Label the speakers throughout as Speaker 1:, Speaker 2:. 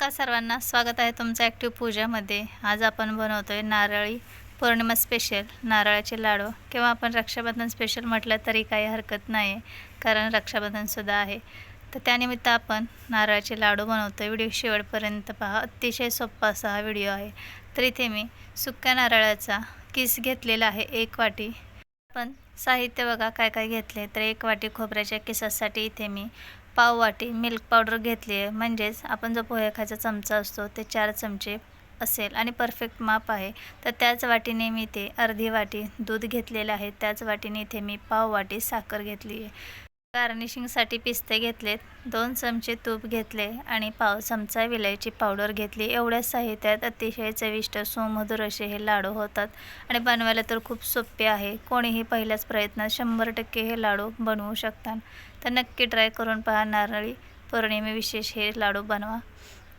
Speaker 1: नमस्कार सर्वांना. स्वागत आहे तुमचं ॲक्टिव्ह पूजामध्ये आज आपण बनवतो आहे नारळी पौर्णिमा स्पेशल नारळाचे लाडू. किंवा आपण रक्षाबंधन स्पेशल म्हटलं तरी काही हरकत नाही आहे कारण रक्षाबंधनसुद्धा आहे. तर त्यानिमित्त आपण नारळाचे लाडू बनवतो आहे व्हिडिओ शेवटपर्यंत पहा. अतिशय सोप्पा असा हा व्हिडिओ आहे. तर इथे मी सुक्या नारळाचा किस घेतलेला आहे एक वाटी. पण साहित्य बघा काय काय घेतले तर एक वाटी खोबऱ्याच्या किसासाठी इथे मी पाव वाटी मिल्क पावडर घेतली आहे. म्हणजेच आपण जो पोहे खायचा चमचा असतो ते चार चमचे असेल आणि परफेक्ट माप आहे. तर त्याच वाटीने मी ते अर्धी वाटी दूध घेतलेलं आहे. त्याच वाटीने इथे मी पाव वाटी साखर घेतली आहे. गार्निशिंगसाठी पिस्ते घेतलेत दोन चमचे तूप घेतले आणि पाव चमचा विलायची पावडर घेतली. एवढ्याच साहित्यात अतिशय चविष्ट सुमधुर असे हे लाडू होतात आणि बनवायला तर खूप सोपे आहे. कोणीही पहिल्याच प्रयत्नात शंभर टक्के हे लाडू बनवू शकतात. तर नक्की ट्राय करून पहा नारळी पौर्णिमे विशेष हे लाडू बनवा.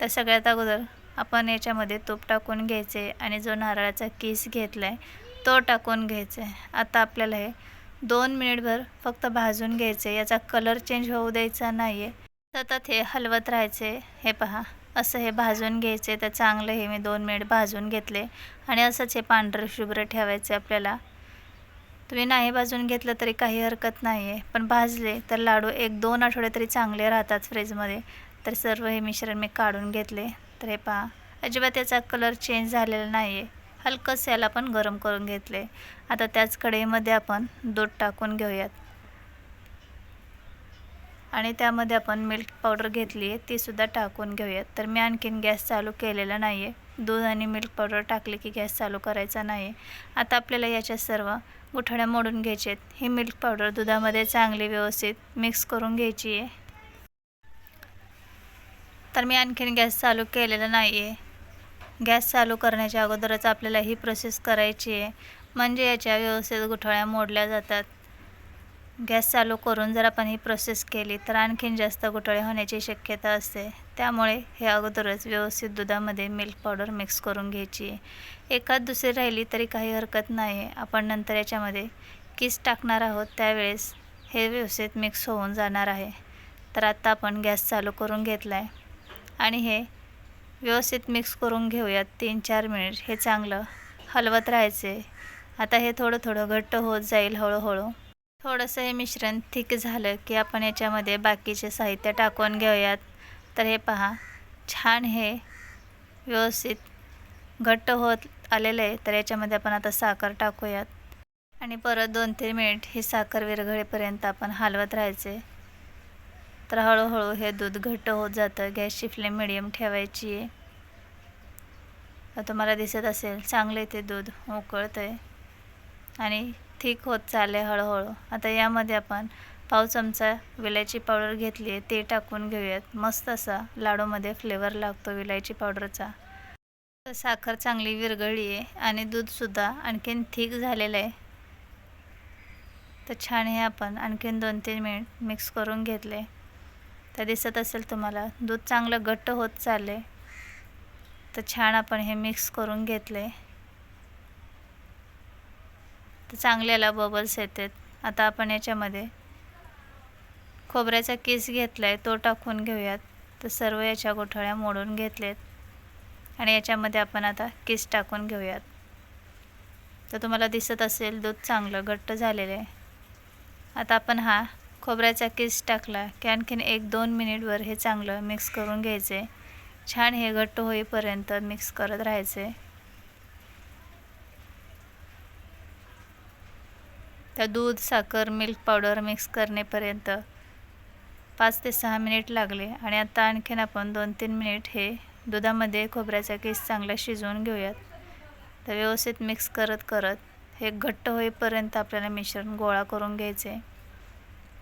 Speaker 1: तर सगळ्यात अगोदर आपण याच्यामध्ये तूप टाकून घ्यायचे आणि जो नारळाचा किस घेतला आहे तो टाकून घ्यायचा. आहे आता आपल्याला हे दोन मिनिटभर फक्त भाजून घ्यायचे. याचा कलर चेंज होऊ द्यायचा नाही आहे सतत हे हलवत राहायचे. हे पहा असं हे भाजून घ्यायचे. तर चांगलं हे मी दोन मिनिट भाजून घेतले. आणि असंच हे पांढरं शुभ्र ठेवायचे आपल्याला. तुम्ही नाही भाजून घेतलं तरी काही हरकत नाही आहे पण भाजले तर लाडू एक दोन आठवडे तरी चांगले राहतात फ्रीजमध्ये. तर सर्व हे मिश्रण मी काढून घेतले. तर हे पहा अजिबात याचा कलर चेंज झालेला नाही आहे हलकंसं याला पण गरम करून घेतले. आता त्याच कढईमध्ये आपण दूध टाकून घेऊयात. आणि त्यामध्ये आपण मिल्क पावडर घेतली आहे तीसुद्धा टाकून घेऊयात. तर मी आणखीन गॅस चालू केलेला नाही आहे दूध आणि मिल्क पावडर टाकले की गॅस चालू करायचा नाही आहे आता आपल्याला याच्या सर्व गुठळ्या मोडून घ्यायचे आहेत. ही मिल्क पावडर दुधामध्ये चांगली व्यवस्थित मिक्स करून घ्यायची आहे. तर मी आणखीन गॅस चालू केलेला नाही आहे गॅस चालू करण्याच्या अगोदरच आपल्याला ही प्रोसेस करायची आहे. म्हणजे याच्या व्यवस्थित गुठळ्या मोडल्या जातात. गॅस चालू करून जर आपण ही प्रोसेस केली तर आणखीन जास्त गुठळे होण्याची शक्यता असते. त्यामुळे हे अगोदरच व्यवस्थित दुधामध्ये मिल्क पावडर मिक्स करून घ्यायची. आहे एकात दुसरी राहिली तरी काही हरकत नाही. आहे आपण नंतर याच्यामध्ये किस टाकणार आहोत त्यावेळेस हे व्यवस्थित मिक्स होऊन जाणार आहे. तर आत्ता आपण गॅस चालू करून घेतला आहे आणि हे व्यवस्थित मिक्स करून घेऊयात तीन चार मिनिट हे चांगलं. हलवत राहायचे. आता हे थोडं थोडं घट्ट होत जाईल हळूहळू. थोडंसं हे मिश्रण थिक झालं की आपण याच्यामध्ये बाकीचे साहित्य टाकून घेऊयात. तर हे पहा. छान हे व्यवस्थित घट्ट होत आलेलं आहे. तर याच्यामध्ये आपण आता साखर टाकूयात. आणि परत दोन तीन मिनिट ही साखर विरघळेपर्यंत आपण हलवत राहायचे. तर हळूहळू हे दूध घट्ट होत जातं. गॅसची फ्लेम मिडियम ठेवायची आहे. तुम्हाला दिसत असेल चांगले ते दूध उकळतं आहे आणि थिक होत चालले हळूहळू. आता यामध्ये आपण पाव चमचा विलायची पावडर घेतली आहे ते टाकून घेऊयात. मस्त असा लाडूमध्ये फ्लेवर लागतो विलायची पावडरचा. साखर चांगली विरघळली आहे आणि दूधसुद्धा आणखीन थिक झालेलं आहे. तर छान हे आपण आणखीन दोन तीन मिनिट मिक्स करून घेतले तर दिसत असेल तुम्हाला. दूध चांगलं घट्ट होत चालले तर छान आपण हे मिक्स करून घेतले तर चांगल्याला बबल्स येतात. आता आपण याच्यामध्ये खोबऱ्याचा केस घेतला आहे तो टाकून घेऊयात. तर सर्व याच्या गोठळ्या मोडून घेतलेत. आणि याच्यामध्ये आपण आता केस टाकून घेऊयात. तर तुम्हाला दिसत असेल दूध चांगलं घट्ट झालेलं आहे. आता आपण हा खोबऱ्याचा किस टाकला की आणखीन एक दोन मिनिटवर हे चांगलं मिक्स करून घ्यायचे. छान हे घट्ट होईपर्यंत मिक्स करत राहायचे. तर दूध साखर मिल्क पावडर मिक्स करण्यापर्यंत पाच ते सहा मिनिट लागले आणि आता आणखीन आपण दोन तीन मिनिट हे दुधामध्ये खोबऱ्याचा केस चांगला शिजवून घेऊयात. तर व्यवस्थित मिक्स करत करत हे घट्ट होईपर्यंत आपल्याला मिश्रण गोळा करून घ्यायचे.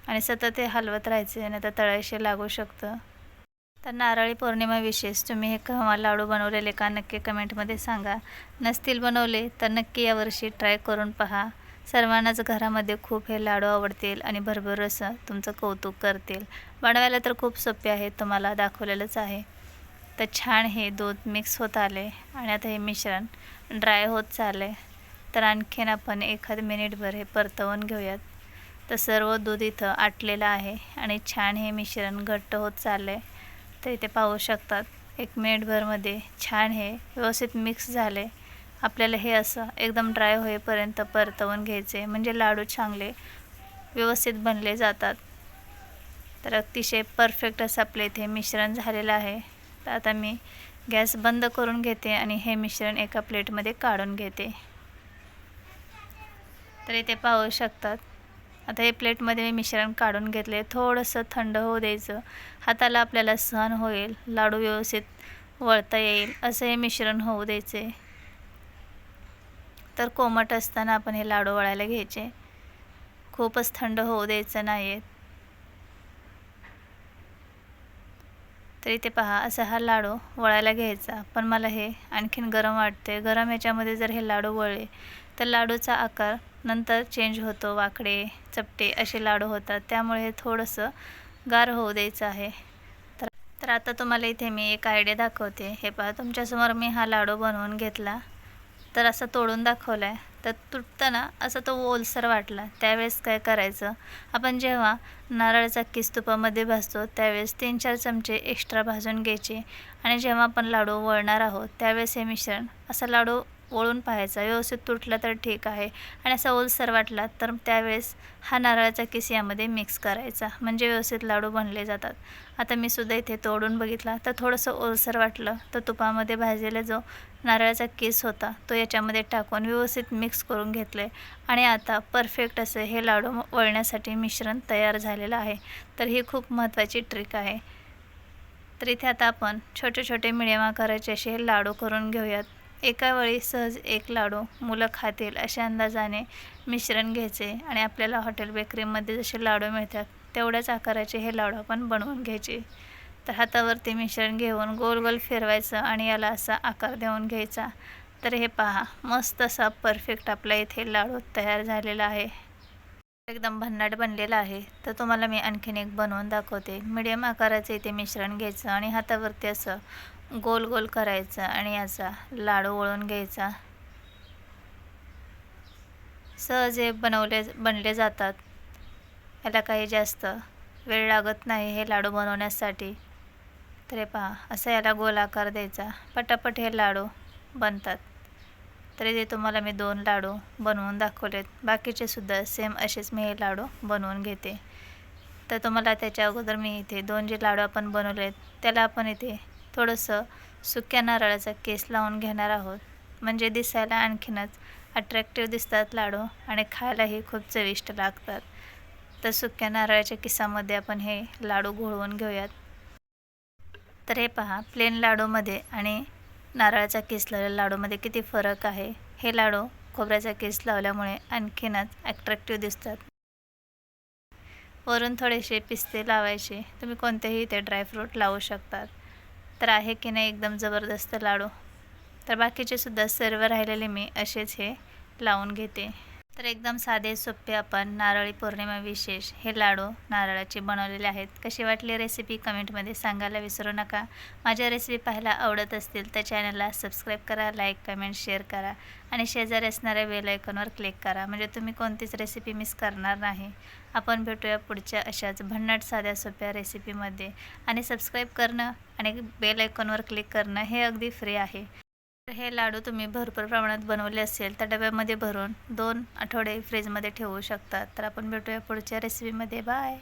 Speaker 1: आणि सतत हे हलवत राहायचे आणि आता तळाशी लागू शकतं. तर नारळी पौर्णिमा विशेष तुम्ही हे केव्हा लाडू बनवलेले का नक्की कमेंटमध्ये सांगा. नसतील बनवले तर नक्की यावर्षी ट्राय करून पहा. सर्वांनाच घरामध्ये खूप हे लाडू आवडतील आणि भरभर असं तुमचं कौतुक करतील. बनवायला तर खूप सोपे आहे तुम्हाला दाखवलेलंच आहे. तर छान हे दूध मिक्स होत आले आणि आता हे मिश्रण ड्राय होत चालले तर आणखीन आपण एखाद मिनिटभर हे परतवून घेऊयात. तर सर्व दूध इथं आटलेलं आहे आणि छान हे मिश्रण घट्ट होत चाललं आहे तर इथे पाहू शकतात एक मिनिटभरमध्ये छान हे व्यवस्थित मिक्स झाले. आपल्याला हे असं एकदम ड्राय होईपर्यंत परतवून घ्यायचे. म्हणजे लाडू चांगले व्यवस्थित बनले जातात. तर अतिशय परफेक्ट असं आपलं इथे मिश्रण झालेलं आहे. तर आता मी गॅस बंद करून घेते आणि हे मिश्रण एका प्लेटमध्ये काढून घेते. तर इथे पाहू शकतात आता हे प्लेटमध्ये मी मिश्रण काढून घेतले. थोडंसं थंड होऊ द्यायचं. हाताला आपल्याला सहन होईल. लाडू व्यवस्थित वळता येईल. असं हे मिश्रण होऊ द्यायचे. तर कोमट असताना आपण हे लाडू वळायला घ्यायचे. खूपच थंड होऊ द्यायचं नाही तर इथे पहा असा हा लाडू वळायला घ्यायचा. पण मला हे आणखीन गरम वाटते गरम ह्याच्यामध्ये जर हे लाडू वळले तर लाडूचा आकार नंतर चेंज होतो वाकडे चपटे असे लाडू होतात. त्यामुळे हे थोडंसं गार होऊ द्यायचं आहे. तर तर आता तुम्हाला इथे मी एक आयडिया दाखवते. हे पहा तुमच्यासमोर मी हा लाडू बनवून घेतला. तर असं तोडून दाखवला आहे तर तुटताना असं तो ओलसर वाटला. त्यावेळेस काय करायचं? आपण जेव्हा नारळाचा किस तुपामध्ये भाजतो त्यावेळेस तीन चार चमचे एक्स्ट्रा भाजून घ्यायचे. आणि जेव्हा आपण लाडू वळणार आहोत त्यावेळेस हे मिश्रण असं लाडू वळून पाहायचा. व्यवस्थित तुटला तर ठीक आहे. आणि असा ओलसर वाटला तर त्यावेळेस हा नारळाचा किस यामध्ये मिक्स करायचा. म्हणजे व्यवस्थित लाडू बनले जातात. आता मी सुद्धा इथे तोडून बघितला. तर थोडंसं ओलसर वाटलं. तर तुपामध्ये भाजलेला जो नारळाचा किस होता तो याच्यामध्ये टाकून व्यवस्थित मिक्स करून घेतले. आणि आता परफेक्ट असं हे लाडू वळण्यासाठी मिश्रण तयार झालेलं आहे. तर ही खूप महत्त्वाची ट्रिक आहे. तर इथे आता आपण छोटे छोटे मिडियम आकाराचे असे लाडू करून घेऊयात. एका वेळी सहज एक लाडू मुलं खातील अशा अंदाजाने मिश्रण घ्यायचे आणि आपल्याला हॉटेल बेकरीमध्ये जसे लाडू मिळतात तेवढ्याच आकाराचे हे लाडू आपण बनवून घ्यायचे. तर हातावरती मिश्रण घेऊन गोल गोल फिरवायचं आणि याला असा आकार देऊन घ्यायचा. तर हे पहा मस्त असा परफेक्ट आपला इथे लाडू तयार झालेला आहे. एकदम भन्नाट बनलेला आहे. तर तुम्हाला मी आणखीन एक बनवून दाखवते. मीडियम आकाराचे इथे मिश्रण घ्यायचं आणि हातावरती असं गोल गोल करायचा आणि याचा लाडू वळून घ्यायचा. सहज हे बनवले बनले जातात. याला काही जास्त वेळ लागत नाही हे लाडू बनवण्यासाठी. तर हे पहा असं याला गोल आकार द्यायचा. पटापट हे लाडू बनतात. तरी ते तुम्हाला मी दोन लाडू बनवून दाखवलेत. बाकीचे सुद्धा सेम असेच मी हे लाडू बनवून घेते. तर तुम्हाला त्याच्या अगोदर मी इथे दोन जे लाडू आपण बनवलेत त्याला आपण इथे थोडंसं सुक्या नारळाचा केस लावून घेणार आहोत. म्हणजे दिसायला आणखीनच अट्रॅक्टिव्ह दिसतात लाडू आणि खायलाही खूप चविष्ट लागतात. तर सुक्या नारळाच्या किसामध्ये आपण हे लाडू घोळवून घेऊयात. तर हे पहा प्लेन लाडूमध्ये आणि नारळाचा केस लावलेल्या लाडूमध्ये किती फरक आहे? हे लाडू खोबऱ्याचा केस लावल्यामुळे आणखीनच ॲट्रॅक्टिव्ह दिसतात. वरून थोडेसे पिस्ते लावायचे. तुम्ही कोणतेही ते ड्रायफ्रूट लावू शकतात. तर आहे की नाही एकदम जबरदस्त लाडू. तर बाकीचे सुद्धा सर्व राहिलेले मी असेच हे लावून घेते. तर एकदम साधे सोपे आपण नारळी पौर्णिमा विशेष हे लाडू नारळाचे बनवलेले आहेत. कशी वाटली रेसिपी कमेंटमध्ये सांगायला विसरू नका. माझ्या रेसिपी पाहायला आवडत असतील तर चॅनलला सबस्क्राईब करा लाईक कमेंट शेअर करा आणि शेजारी असणाऱ्या बेल आयकॉनवर क्लिक करा. म्हणजे तुम्ही कोणतीच रेसिपी मिस करणार नाही. आपण भेटूया पुढच्या अशाच भन्नाट साध्या सोप्या रेसिपीमध्ये. आणि सबस्क्राईब करणं आणि बेल आयकॉनवर क्लिक करणं हे अगदी फ्री आहे. हे लाडू तुम्ही भरपूर प्रमाणात बनवले असेल तर डब्यामध्ये भरून दोन आठवडे फ्रीजमध्ये ठेवू शकतात तर आपण भेटूया पुढच्या रेसिपीमध्ये बाय